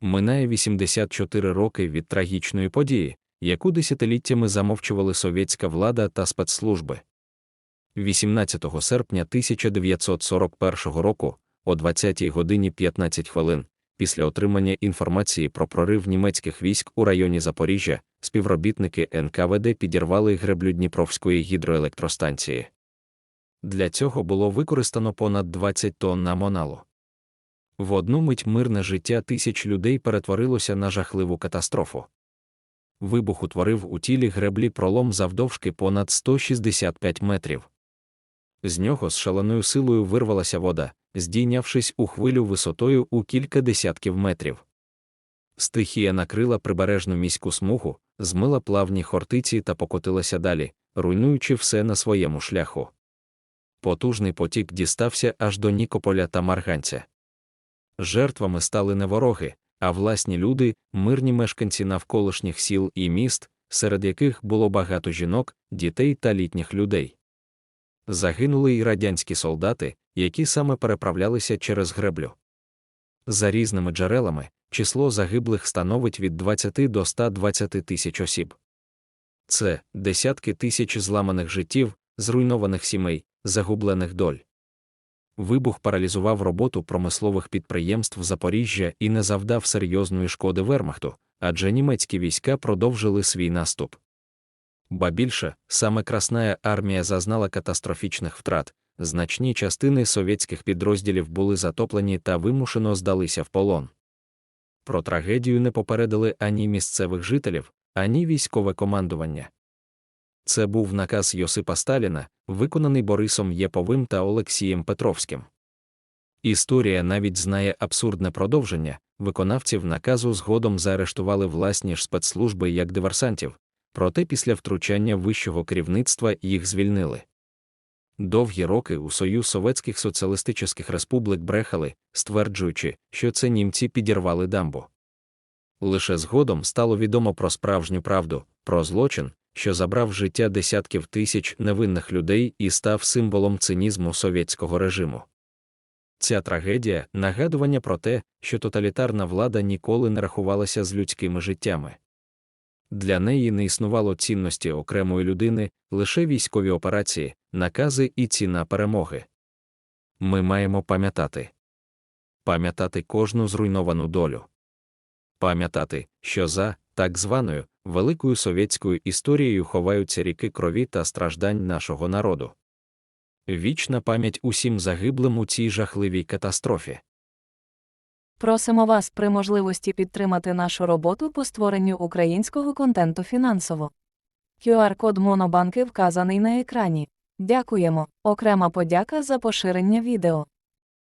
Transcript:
Минає 84 роки від трагічної події, яку десятиліттями замовчували совєтська влада та спецслужби. 18 серпня 1941 року, о 20 годині 15 хвилин, після отримання інформації про прорив німецьких військ у районі Запоріжжя, співробітники НКВД підірвали греблю Дніпровської гідроелектростанції. Для цього було використано понад 20 тонн намоналу. В одну мить мирне життя тисяч людей перетворилося на жахливу катастрофу. Вибух утворив у тілі греблі пролом завдовжки понад 165 метрів. З нього з шаленою силою вирвалася вода, здійнявшись у хвилю висотою у кілька десятків метрів. Стихія накрила прибережну міську смугу, змила плавні хортиці та покотилася далі, руйнуючи все на своєму шляху. Потужний потік дістався аж до Нікополя та Марганця. Жертвами стали не вороги, а власні люди, мирні мешканці навколишніх сіл і міст, серед яких було багато жінок, дітей та літніх людей. Загинули й радянські солдати, які саме переправлялися через греблю. За різними джерелами, число загиблих становить від 20 до 120 тисяч осіб. Це десятки тисяч зламаних життів, зруйнованих сімей, загублених доль. Вибух паралізував роботу промислових підприємств Запоріжжя і не завдав серйозної шкоди Вермахту, адже німецькі війська продовжили свій наступ. Ба більше, саме Красная армія зазнала катастрофічних втрат, значні частини совєтських підрозділів були затоплені та вимушено здалися в полон. Про трагедію не попередили ані місцевих жителів, ані військове командування. Це був наказ Йосипа Сталіна, виконаний Борисом Єповим та Олексієм Петровським. Історія навіть знає абсурдне продовження, виконавців наказу згодом заарештували власні ж спецслужби як диверсантів, проте після втручання вищого керівництва їх звільнили. Довгі роки у Союз Советських Соціалістичних Республік брехали, стверджуючи, що це німці підірвали дамбу. Лише згодом стало відомо про справжню правду, про злочин, що забрав життя десятків тисяч невинних людей і став символом цинізму совєтського режиму. Ця трагедія нагадування про те, що тоталітарна влада ніколи не рахувалася з людськими життями. Для неї не існувало цінності окремої людини, лише військові операції, накази і ціна перемоги. Ми маємо пам'ятати пам'ятати кожну зруйновану долю, пам'ятати, що за так званою великою совєтською історією ховаються ріки крові та страждань нашого народу. Вічна пам'ять усім загиблим у цій жахливій катастрофі. Просимо вас при можливості підтримати нашу роботу по створенню українського контенту фінансово. QR-код Монобанки вказаний на екрані. Дякуємо. Окрема подяка за поширення відео.